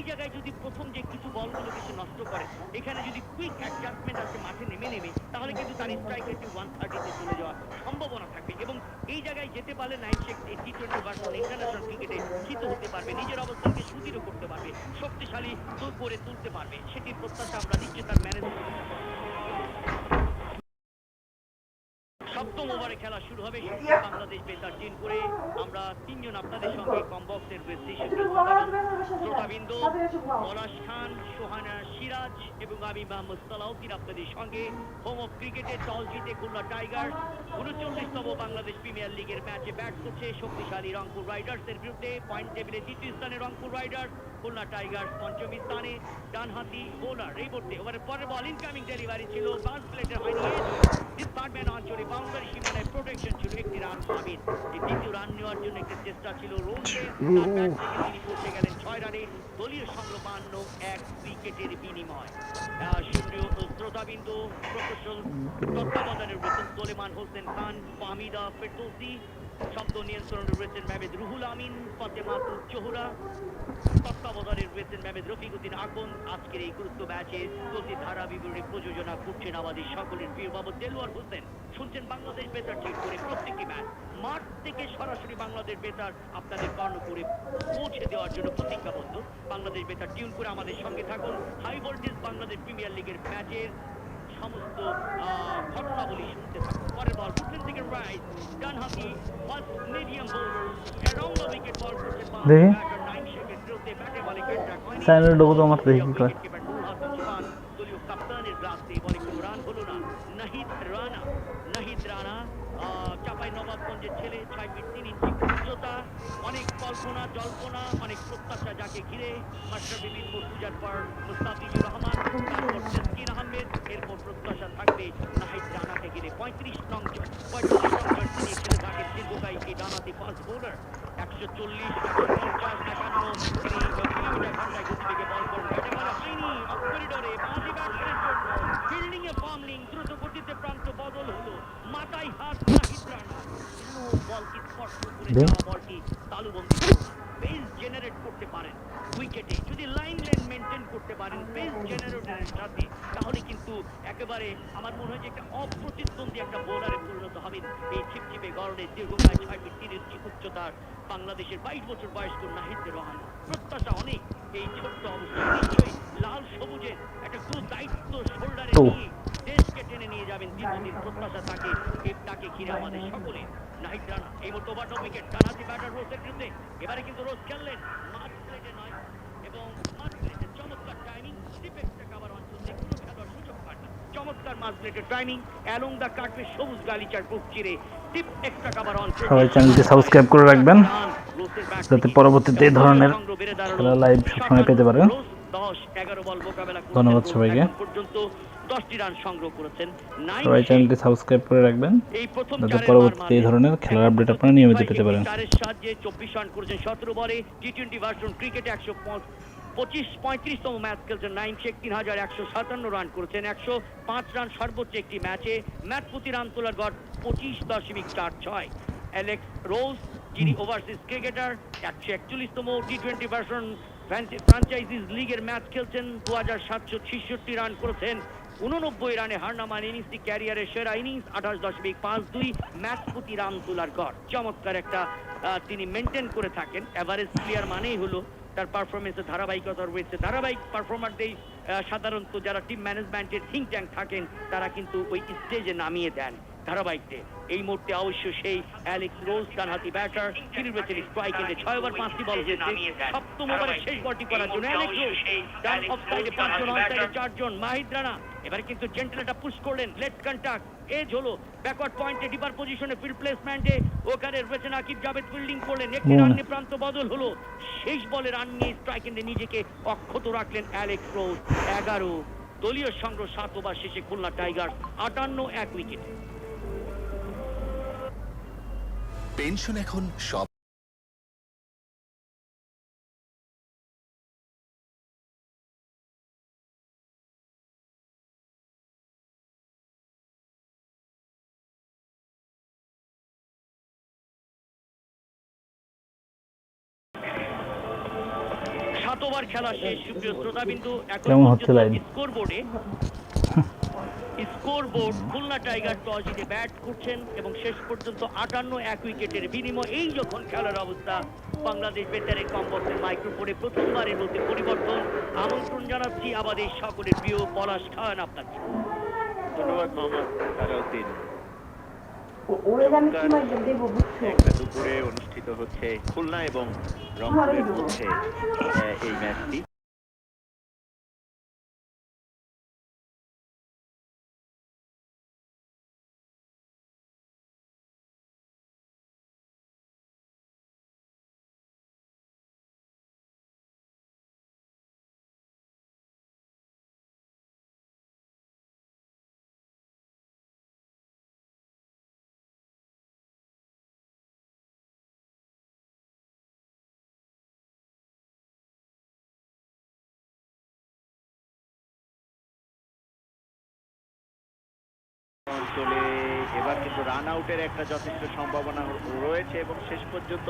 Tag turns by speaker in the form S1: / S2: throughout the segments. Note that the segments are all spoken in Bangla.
S1: এই জায়গায় যদি প্রথম যে কিছু বলগুলোকে সে নষ্ট করে, এখানে যদি কুইক অ্যাডজাস্টমেন্ট আছে মাঠে নেমে নেমে, তাহলে কিন্তু তার স্ট্রাইক রেটটি ওয়ান থার্টিতে চলে যাওয়ার সম্ভাবনা থাকবে। এবং এই জায়গায় যেতে পারলে Naim Sheikh T twenty version international ক্রিকেটে জিত হতে পারবে, নিজের অবস্থানকে সুদৃঢ় করতে পারবে, শক্তিশালী করে তুলতে পারবে। সেটির প্রত্যাশা আমরা নিশ্চয়ই তার ম্যানেজ সপ্তম ওভারে খেলা শুরু হবে। বাংলাদেশ বেতার টিম করে। আমরা তিনজন আপনাদের সঙ্গে কমবক্সের শ্রোতাবিন্দু পলাশ খান সোহানা সিরাজ এবং আমি মোহাম্মদ সালাউদ্দিন আপনাদের সঙ্গে। হোম অফ ক্রিকেটে টস জিতে খুলনা টাইগার উনচল্লিশতম বাংলাদেশ প্রিমিয়ার লিগের ম্যাচে ব্যাট করছে শক্তিশালী রংপুর রাইডার্সের বিরুদ্ধে। পয়েন্ট টেবিলে তৃতীয় স্থানে রংপুর রাইডার্স খুলনা টাইগার্স পঞ্চম স্থানে। ডানহাতি বোলার এই মুহূর্তে ওভারের পরের বল ইনকামিং ডেলিভারি ছিল। বাউন্স প্লেটের হয়নি। ডিপার্টমেন্ট অঞ্চলে বাউন্ডারি সীমানায় প্রোটেকশন ছিল একটি রান এই দ্বিতীয় রান নেওয়ার জন্য একটি চেষ্টা ছিল তিনি পৌঁছে গেলেন ছয় রানে। দলীয় সংগ্রহ বান্ন এক উইকেটের বিনিময়। সুপ্রিয় শ্রোতাবিন্দু প্রকৌশল তত্ত্বাবধানের রয়েছেন সোলেমান হোসেন খান ফামিদা ফেরদৌসি শব্দ নিয়ন্ত্রণে রয়েছেন মেহমেদ রুহুল আমিন ফাতেমাতুল জোহরা তত্ত্বাবধানে রয়েছেন মেহমেদ রফিকুদ্দিন আকন আজকের এই গুরুত্ব ম্যাচে চলতি ধারা বিবরণী প্রযোজনা করছেন আমাদের সকলের প্রিয় বাবু দেলোয়ার হোসেন। শুনছেন বাংলাদেশ বেতার ঠিক করে প্রত্যেকটি ম্যাচ। মাঠ থেকে সরাসরি বাংলাদেশ বেতার আপনাদের কর্ণপুরে পৌঁছে দেওয়ার জন্য প্রতিজ্ঞাবদ্ধ। বাংলাদেশ বেতার টিউন করে আমাদের সঙ্গে থাকুন। হাই ভোল্টেজ বাংলাদেশ প্রিমিয়ার লিগের ম্যাচের সমস্ত আহ, ঘটনাবলী শুনতে থাকুন। পরের বল ফুটলেন থেকে রাইট ডান হাতি fast medium bowler around the wicket ball করছেন
S2: দেখি।
S1: ব্যাটার নাইন শেখের বিরুদ্ধে ব্যাটে দলীয় কাপ্তানের গ্রাসে বলে কোনো রান হলো না নাহিদ রানা নাহিদ রানা চাঁপাই নবাবগঞ্জের ছেলে ছয় ফিট তিন ইঞ্চি উচ্চতা অনেক কল্পনা জল্পনা অনেক প্রত্যাশা যাকে ঘিরে মাস্টার বিবিন মুর্তুজার পর মুস্তাফিজুর রহমান তারপর তেসকিন আহমেদ এরপর প্রত্যাশা থাকবে নাহিদ রানাকে ঘিরে পঁয়ত্রিশ নং পঁয়ত্রিশ নং জার্সি নিয়ে খেলে থাকেন দীর্ঘকায়ী এই ডানাতি ফাস্ট বোলার একশো চল্লিশ একশো পঞ্চাশ একান্ন তিনি কিলোমিটার ঘন্টায় গতিবেগে বল করেন ব্যাটে বলে হয়নি অফ করিডোরে বাজি ফিল্ডিং এ ফার্মলিং দ্রুত গতিতে প্রান্ত বদল হলো মাথায় হাত নাহিদ রানা কেন বলকে স্পর্শ করে যাওয়া বলটি তালুবন্দি পেস জেনারেট করতে পারেন। উইকেটে যদি লাইন লেন মেনটেন করতে পারেন পেস জেনারেটরের সাথে তাহলে কিন্তু একেবারে আমার মনে হয় যে একটা অপ্রতিদ্বন্দ্বী একটা বোলারে পরিণত হবেন। এই ছিপছিপে গরনে দীর্ঘকায় ছয় ফিট তিন ইঞ্চি উচ্চতার বাংলাদেশের বাইশ বছর বয়স্ক নাহিদ রহমান। প্রত্যাশা অনেক এই ছোট্ট অবস্থায় নিশ্চয়ই লাল সবুজের একটা দায়িত্ব শোল্ডারে নিয়ে দেশকে টেনে নিয়ে যাবেন দীর্ঘদিন প্রত্যাশা থাকে তাকে ঘিরে আমাদের সকলে নাহিদ রানা এই মতো ওভার উইকেট ডানাতি ব্যাটার রোজের বিরুদ্ধে। এবারে কিন্তু রোজ খেললেন মাঝ প্লেটে নয় এবং মাঝ প্লেটে চমৎকার টাইমিং ডিফেক্টে কাভার অঞ্চল কোনো খেলোয়াড় সুযোগ পান না। চমৎকার মাঝ প্লেটের টাইমিং অ্যালং দ্য কাটবে সবুজ গালিচার বুক চিরে টিপ এক্সট্রা কাভার অঞ্চল
S2: সবাই চ্যানেলটি সাবস্ক্রাইব করে রাখবেন যাতে পরবর্তীতে এই ধরনের খেলা লাইভ সবসময় পেতে পারেন।
S1: দশ এগারো বল মোকাবেলা
S2: ধন্যবাদ সবাইকে।
S1: পর্যন্ত দশটি রান সংগ্রহ করেছেন।
S2: সবাই চ্যানেলটি সাবস্ক্রাইব করে রাখবেন
S1: এই প্রথম
S2: যাতে পরবর্তীতে এই ধরনের খেলার আপডেট আপনারা নিয়মিত পেতে পারেন।
S1: সাহায্যে চব্বিশ রান করেছেন সতেরো বলে। টি টোয়েন্টি ভার্সন ক্রিকেটে একশো পঁচিশ পঁয়ত্রিশতম ম্যাচ খেলছেন নাইম শেখ তিন হাজার একশো সাতান্ন রান করেছেন একশো পাঁচ রান সর্বোচ্চ একটি ম্যাচে ম্যাচ প্রতি রান তোলার গড় পঁচিশ দশমিক চার ছয়। অ্যালেক্স রোজ যিনি ওভারসিজ ক্রিকেটার একশো একচল্লিশতম টি টোয়েন্টি ভার্সন ফ্রাঞ্চাইজিস লিগের ম্যাচ খেলছেন দু হাজার সাতশো ছেষট্টি রান করেছেন। উননব্বই রানে হার নামান ইনিংসটি ক্যারিয়ারের সেরা ইনিংস, আঠাশ দশমিক পাঁচ দুই ম্যাচ প্রতি রান তোলার গড় চমৎকার একটা তিনি মেনটেন করে থাকেন। এভারেজ প্লেয়ার মানেই হলো তার পারফরমেন্সে ধারাবাহিকতা রয়েছে। ধারাবাহিক পারফরমারদের সাধারণত যারা টিম ম্যানেজমেন্টের থিঙ্ক ট্যাঙ্ক থাকেন, তারা কিন্তু ওই স্টেজে নামিয়ে দেন। ধারাবাহিকতে। এই মুহূর্তে অবশ্য সেই অ্যালেক্স রোজ ডানহাতি ব্যাটার তিনি রয়েছেন স্ট্রাইক এন্ডে ছয় ওভার পাঁচটি বল হয়েছে। সপ্তম ওভারে শেষ বলটি করার জন্য অ্যালেক্স রোজ ডান অফ সাইডে পাঁচজন অন সাইডে চারজন মাহিদ রানা। এবারে কিন্তু জেন্টেলটা পুশ করলেন লেফট কন্টাক্ট এজ হলো। ব্যাকওয়ার্ড পয়েন্টে ডিপার পজিশনে ফিল্ড প্লেসমেন্টে ওখানে রয়েছেন আকিব জাভেদ ফিল্ডিং করলেন একটি রান প্রান্ত বদল হলো। শেষ বলে রান নিয়ে স্ট্রাইক এন্ডে নিজেকে অক্ষত রাখলেন অ্যালেক্স রোজ এগারো দলীয় সংগ্রহ সাত ওভার শেষে খুলনা টাইগার্স আটান্ন এক উইকেটে
S3: পেনশন এখন সব
S1: সাত খেলা শেষ সুপ্রিয় শ্রোতাবিন্দু এখন
S2: কেমন হচ্ছে লাইন?
S1: স্কোর বোর্ডে score board Khulna tiger toss জিতে ব্যাট করছেন এবং শেষ পর্যন্ত আটান্ন এক উইকেটের বিনিময় এই যখন খেলার অবস্থা বাংলাদেশ বেতারে মাইক্রোফোনে প্রথমবারের মধ্যে পরিবর্তন। আমন্ত্রণ জানাচ্ছি আমাদের সকলের প্রিয় পলাশ খান আপনাকে।
S4: ধন্যবাদ মোহাম্মদ একটা দুপুরে অনুষ্ঠিত হচ্ছে খুলনা এবং রংপুরের মধ্যে এই ম্যাচটি। অঞ্চলে এবার কিন্তু রান আউটের একটা যথেষ্ট সম্ভাবনা রয়েছে এবং শেষ পর্যন্ত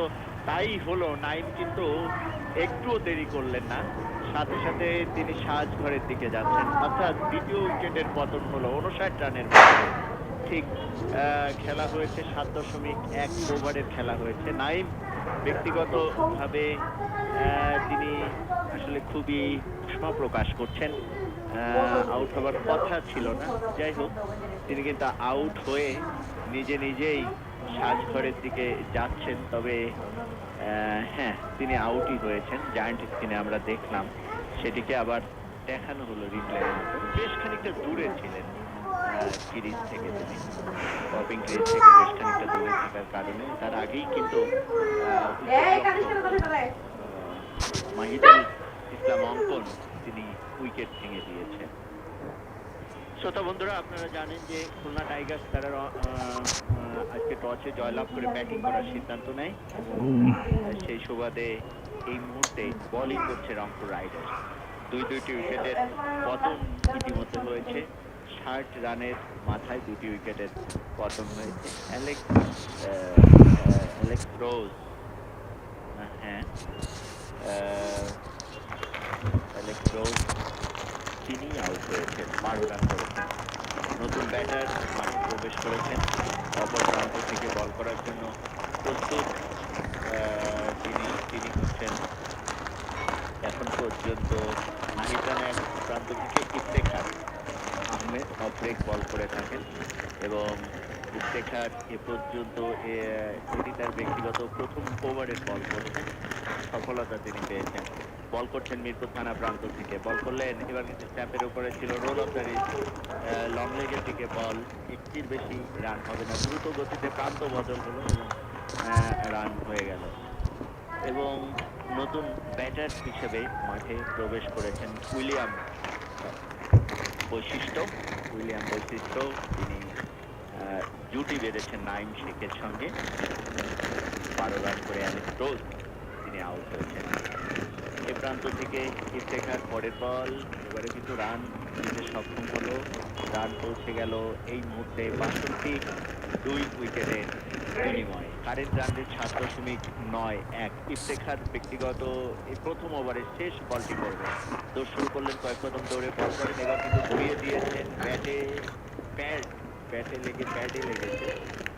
S4: তাই হলো। নাইম কিন্তু একটুও দেরি করলেন না। সাথে সাথে তিনি সাজঘরের দিকে যাচ্ছেন। অর্থাৎ দ্বিতীয় উইকেটের পতন হলো উনষাট রানের ঠিক খেলা হয়েছে সাত দশমিক এক ওভারের খেলা হয়েছে। নাইম ব্যক্তিগতভাবে তিনি আসলে খুবই উষ্মা প্রকাশ করছেন। আউট হবার কথা ছিল না। যাই হোক তিনি কিন্তু আউট হয়ে নিজে নিজেই সাজঘরের দিকে যাচ্ছেন। তবে হ্যাঁ তিনি আউটই হয়েছেন। জায়ান্ট স্ক্রিনে আমরা দেখলাম। সেটিকে আবার দেখানো হলো রিপ্লে বেশ খানিকটা দূরে ছিলেন সিরিজ থেকে তিনি। টপিং ক্রিজ থেকে বেশ খানিকটা দূরে থাকার কারণে তার আগেই কিন্তু মাহিদুল ইসলাম অঙ্কন তিনি উইকেট ভেঙে দিয়েছেন। শ্রোতা বন্ধুরা আপনারা জানেন যে খুলনা টাইগার্স তারা আজকে টসে জয়লাভ করে ব্যাটিং করার সিদ্ধান্ত নেয়। সেই সুবাদে এই মুহূর্তে বলিং করছে রংপুর রাইডার্স। দুই দুইটি উইকেটের পতন ইতিমধ্যে হয়েছে। ষাট রানের মাথায় দুটি উইকেটের পতন হয়েছে। অ্যালেক্স অ্যালেক্স রোজ হ্যাঁ অ্যালেক্স রোজ তিনি আউট হয়েছেন বারো রান করেছেন। নতুন ব্যাটার মাঠে প্রবেশ করেছেন। অপর প্রান্ত থেকে বল করার জন্য প্রস্তুত তিনি তিনি হচ্ছেন এখন পর্যন্ত নাহিদান এক প্রান্ত থেকে ইফতেখার আহমেদ অফব্রেক বল করে থাকেন এবং ইফতেখার এ পর্যন্ত এটি তার ব্যক্তিগত প্রথম ওভারের বল করেছেন। সফলতা তিনি পেয়েছেন। বল করছেন মিরপুর থানা প্রান্ত থেকে। বল করলেন, এবার কিন্তু স্ট্যাম্পের উপরে ছিল roll off the reach long লেগের দিকে বল। একটির বেশি রান হবে না, দ্রুত গতিতে প্রান্ত বদল হলো এবং রান হয়ে গেল। এবং নতুন ব্যাটার হিসেবে মাঠে প্রবেশ করেছেন উইলিয়াম বৈশিষ্ট্য। উইলিয়াম বৈশিষ্ট্য, তিনি জুটি বেঁধেছেন নাইম শেখের সঙ্গে। বারো রান করে অ্যালেক্স রোজ, তিনি আউট হয়েছেন। প্রান্ত থেকে ইফতেখার পরের বল, এবারে কিন্তু রান দিতে সক্ষম হলো। রান পৌঁছে গেল এই মুহূর্তে বাষট্টি দুই উইকেটের বিনিময়ে। কারেন্ট রান রেট সাত দশমিক নয় এক। ইফতেখার ব্যক্তিগত এই প্রথম ওভারের শেষ বলটি করবে। তো শুরু করলেন কয়েক কদম দৌড়ে বল করেন, এবার কিন্তু ঘুরিয়ে দিয়েছেন ব্যাটে প্যাড, ব্যাটে লেগে, প্যাডে লেগেছে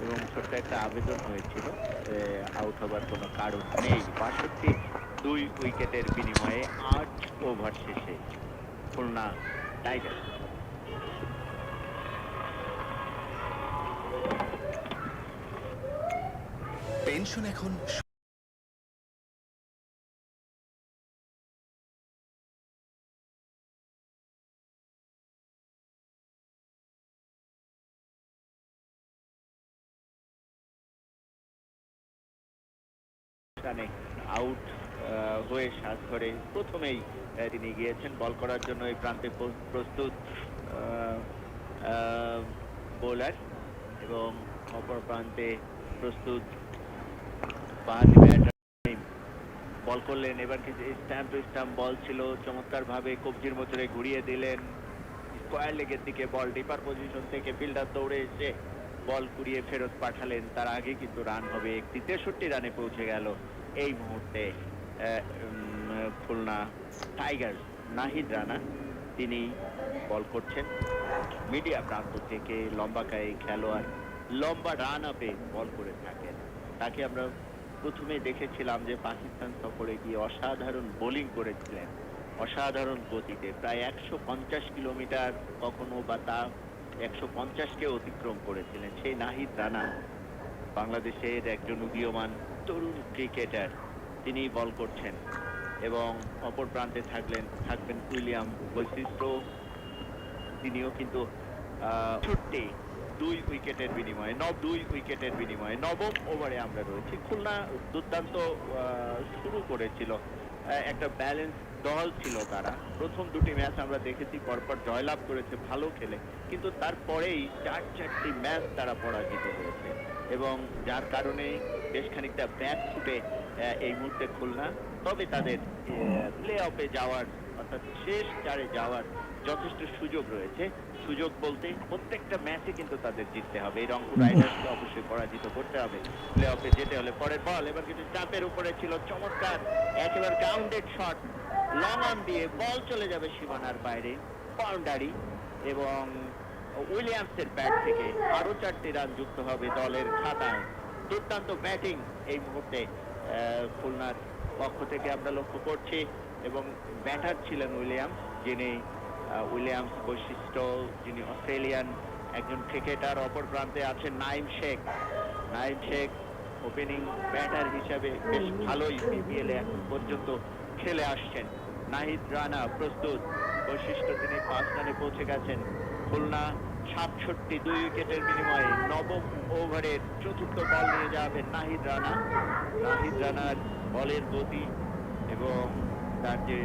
S4: এবং ছোট্ট একটা আবেদন হয়েছিল আউট হবার কোনো কারণ নেই। বাষট্টি দুই উইকেটের বিনিময়ে আট ওভার শেষে খুলনা টাইগার
S3: পেনশন এখন
S4: প্রথমেই তিনি গিয়েছেন বল করার জন্য এই প্রান্তে প্রস্তুত বোলার এবং অপর প্রান্তে প্রস্তুত বাহাতি ব্যাটার বল করলেন, এবার স্ট্যাম্প টু স্ট্যাম্প বল ছিল চমৎকার ভাবে কবজির মধ্যে ঘুরিয়ে দিলেন। স্কোয়ার লেগের দিকে বল, ডিপার পজিশন থেকে ফিল্ডার দৌড়ে এসে বল কুড়িয়ে ফেরত পাঠালেন। তার আগে কিন্তু রান হবে, একটি তেষট্টি রানে পৌঁছে গেল এই মুহূর্তে। খুলনা টাইগার, নাহিদ রানা, তিনি বল করছেন। মিডিয়া প্রান্ত থেকে লম্বাকায় খেলোয়াড়, লম্বা রান আপে বল করে থাকেন। তাকে আমরা প্রথমে দেখেছিলাম যে পাকিস্তান সফরে গিয়ে অসাধারণ বোলিং করেছিলেন। অসাধারণ গতিতে, প্রায় একশো পঞ্চাশ কিলোমিটার কখনো বা তা একশো পঞ্চাশকে অতিক্রম করেছিলেন সেই নাহিদ রানা, বাংলাদেশের একজন উদীয়মান তরুণ ক্রিকেটার। তিনি বল করছেন। এবং অপর প্রান্তে থাকলেন, থাকবেন উইলিয়াম বৈশিষ্ট্য। তিনিও কিন্তু ছুট্টি দুই উইকেটের বিনিময়ে, নব দুই উইকেটের বিনিময়ে নবম ওভারে আমরা রয়েছি। খুলনা দুর্দান্ত শুরু করেছিল। একটা ব্যালেন্স দল ছিল তারা। প্রথম দুটি ম্যাচ আমরা দেখেছি, পরপর জয়লাভ করেছে, ভালো খেলে। কিন্তু তারপরেই চার চারটি ম্যাচ তারা পরাজিত হয়েছে। এবং যার কারণে বেশ খানিকটা ব্যাক ফুটে এই মুহূর্তে খুলনা। তবে তাদের প্লে অফে যাওয়ার অর্থাৎ শেষ চারে যাওয়ার যথেষ্ট সুযোগ রয়েছে। সুযোগ বলতে প্রত্যেকটা ম্যাচে কিন্তু তাদের জিততে হবে। এই রংপুর রাইডার্সকে অবশ্যই পরাজিত করতে হবে। প্লে অফে যেতে হলে পরের বল এবার কিন্তু চাপের উপরে ছিল চমৎকার একেবারে গ্রাউন্ডেড শট লং অন দিয়ে বল চলে যাবে সীমানার বাইরে। বাউন্ডারি এবং উইলিয়ামসের ব্যাট থেকে আরও চারটি রান যুক্ত হবে দলের খাতায়। দুর্দান্ত ব্যাটিং এই মুহূর্তে। খুলনার পক্ষ থেকে আমরা লক্ষ্য করছি এবং ব্যাটার ছিলেন উইলিয়ামস, যিনি উইলিয়ামস বৈশিষ্ট্য, যিনি অস্ট্রেলিয়ান একজন ক্রিকেটার। অপর প্রান্তে আছেন নাইম শেখ। নাইম শেখ ওপেনিং ব্যাটার হিসাবে বেশ ভালোই বিপিএল এ এখন পর্যন্ত খেলে আসছেন। নাহিদ রানা প্রস্তুত। বৈশিষ্ট্য তিনি পাঁচ রানে পৌঁছে গেছেন। খুলনা সাতষট্টি দুই উইকেটের বিনিময়ে নবম ওভারের চতুর্থ বল নিয়ে যাবেন নাহিদ রানা। নাহিদ রানার বলের গতি এবং তার যে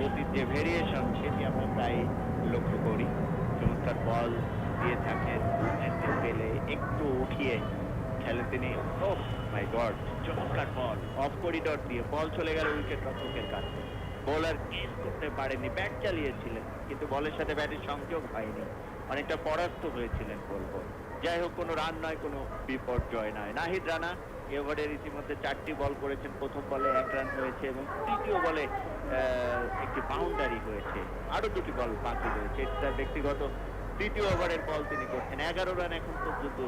S4: গতির যে ভেরিয়েশন সেটি আমরা প্রায় লক্ষ্য করি। চমৎকার বল দিয়ে থাকেন পেলে একটু উঠিয়ে খেলেন তিনি। ও মাই গড চমৎকার বল। অফ করিডর দিয়ে বল চলে গেল উইকেট রক্ষকের কাছে। বোলার কেস করতে পারেনি ব্যাট চালিয়েছিলেন, কিন্তু বলের সাথে ব্যাটের সংযোগ হয়নি। অনেকটা পরাস্ত হয়েছিলেন বলব। যাই হোক, কোনো রান নয়, কোনো বিপর্যয় নয়। নাহিদ রানা ওভারের ইতিমধ্যে চারটি বল করেছেন। প্রথম বলে এক রান হয়েছে এবং তৃতীয় বলে একটি বাউন্ডারি হয়েছে। আরও দুটি বল বাকি রয়েছে। তার ব্যক্তিগত তৃতীয় ওভারের বল তিনি করছেন। এগারো রান এখন পর্যন্ত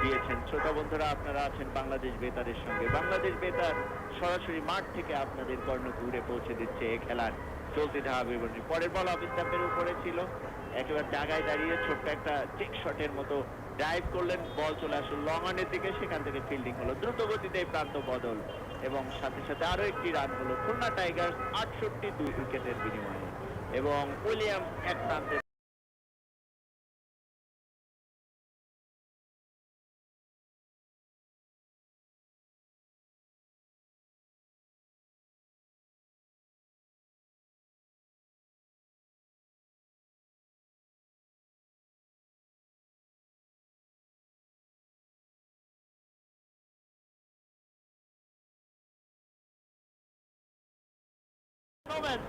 S4: দিয়েছেন। শ্রোতা বন্ধুরা, আপনারা আছেন বাংলাদেশ বেতারের সঙ্গে। বাংলাদেশ বেতার সরাসরি মাঠ থেকে আপনাদের কর্ণ ঘুরে পৌঁছে দিচ্ছে এ খেলার চলতি ধারা বিবরণী পরের বল অফ স্টাম্পের উপরে ছিল। একেবারে জায়গায় দাঁড়িয়ে ছোট্ট একটা চেক শটের মতো ড্রাইভ করলেন বল চলে আসলো লং অনের দিকে, সেখান থেকে ফিল্ডিং হলো। দ্রুত গতিতে প্রান্ত বদল এবং সাথে সাথে আরও একটি রান হলো। খুলনা টাইগার্স আটষট্টি দুই উইকেটের বিনিময়ে এবং উইলিয়াম এক প্রান্তে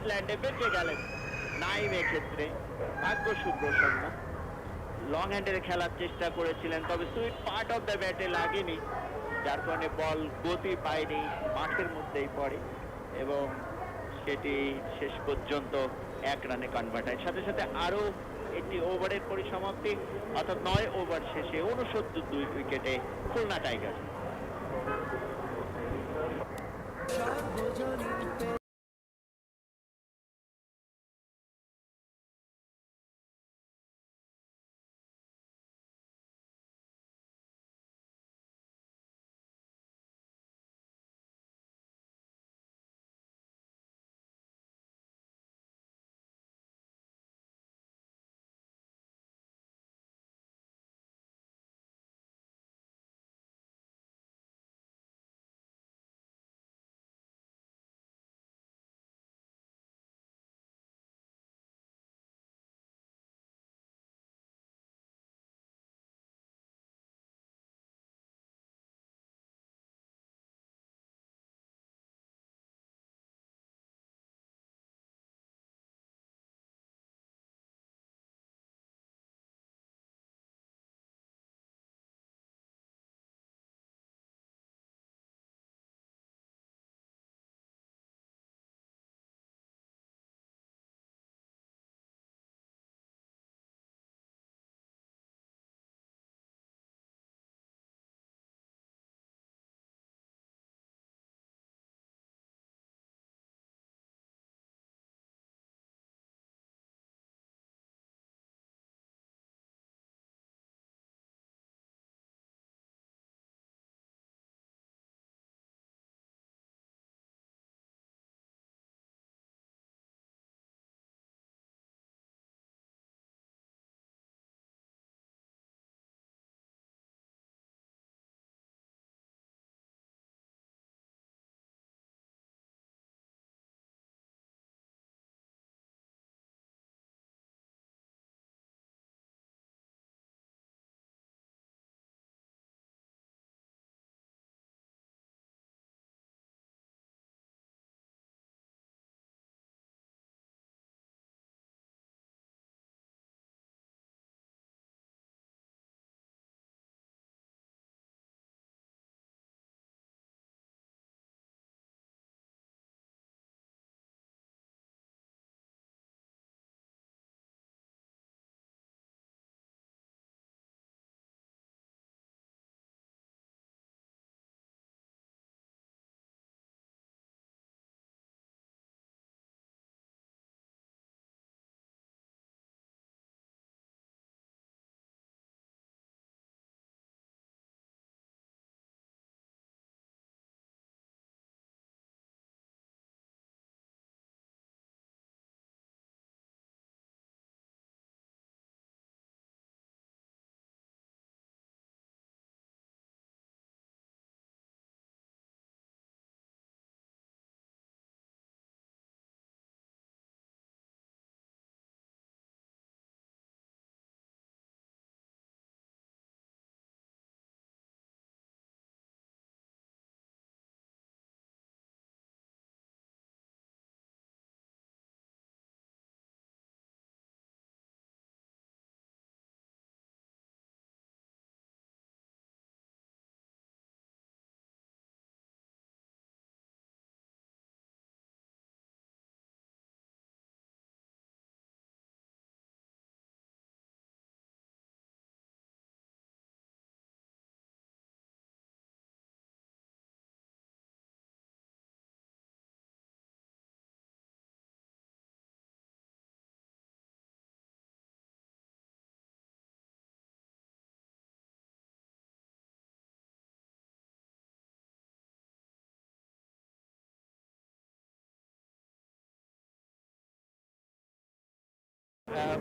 S4: ল্যান্ডে বেঁচে গেলেন। নাইম ক্ষেত্রে, ভাগ্য সুপ্রসন্ন। লং হ্যান্ডের খেলার চেষ্টা করেছিলেন, তবে সুইট পার্ট অফ দ্য ব্যাটে লাগেনি। যার কারণে বল গতি পায়নি, মাঠের মধ্যেই পড়ে। এবং সেটি শেষ পর্যন্ত এক রানে কনভার্ট হয়। সাথে সাথে আরও একটি ওভারের পরিসমাপ্তি, অর্থাৎ নয় ওভার শেষে উনসত্তর দুই উইকেটে খুলনা টাইগার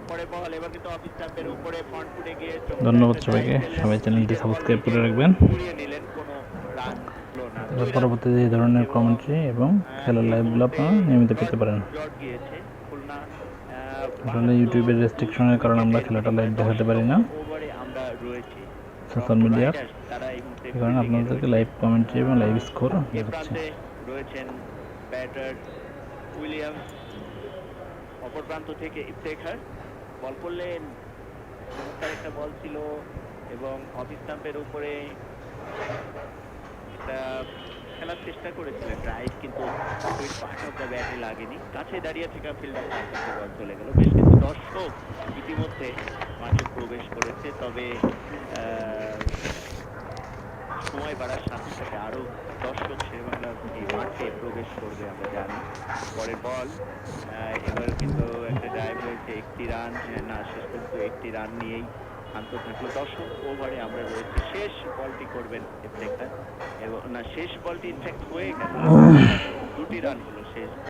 S4: পরে এবার কিন্তু অফিস উপরে ফুটে গিয়ে
S2: ধন্যবাদ সবাইকে। সবাই চ্যানেলটি সাবস্ক্রাইব করে রাখবেন। পরবর্তীতে এই ধরনের কমেন্ট্রি এবং খেলার লাইভগুলো আপনারা নিয়মিত পেতে পারেন। আসলে ইউটিউবের রেস্ট্রিকশনের কারণে আমরা খেলাটা লাইভ দেখাতে পারি না। সোশ্যাল মিডিয়ার
S4: এই
S2: কারণে আপনাদেরকে লাইভ কমেন্ট্রি এবং লাইভ স্কোর
S4: রয়েছেন ব্যাটার উইলিয়ামস অপর প্রান্ত থেকে ইফতেখার। বল করলেন চমৎকার একটা বল ছিল এবং অফিস স্টাম্পের উপরে একটা খেলার চেষ্টা করেছিলেন ড্রাইভ কিন্তু পার্ট অফ দ্য ব্যাটে লাগেনি। কাছে দাঁড়িয়ে থাকা ফিল্ডার বল চলে গেল। বেশ কিছু দর্শক ইতিমধ্যে মাঠে প্রবেশ করেছে, তবে সময় বাড়ার সাথে সাথে আরও দর্শক শেরবাংলার এই মাঠে প্রবেশ করবে, আমরা জানি। পরের বল এবার কিন্তু একটা ড্রাইভ রয়েছে, একটি রান না, শেষ পর্যন্ত একটি রান নিয়েই শান্ত থাকল। দশম ওভারে আমরা রয়েছি। শেষ বলটি করবেন ইফতেখার। এবং, না, শেষ বলটি ইনফ্যাক্ট হয়ে গেল। দুটি রান হলো, শেষ।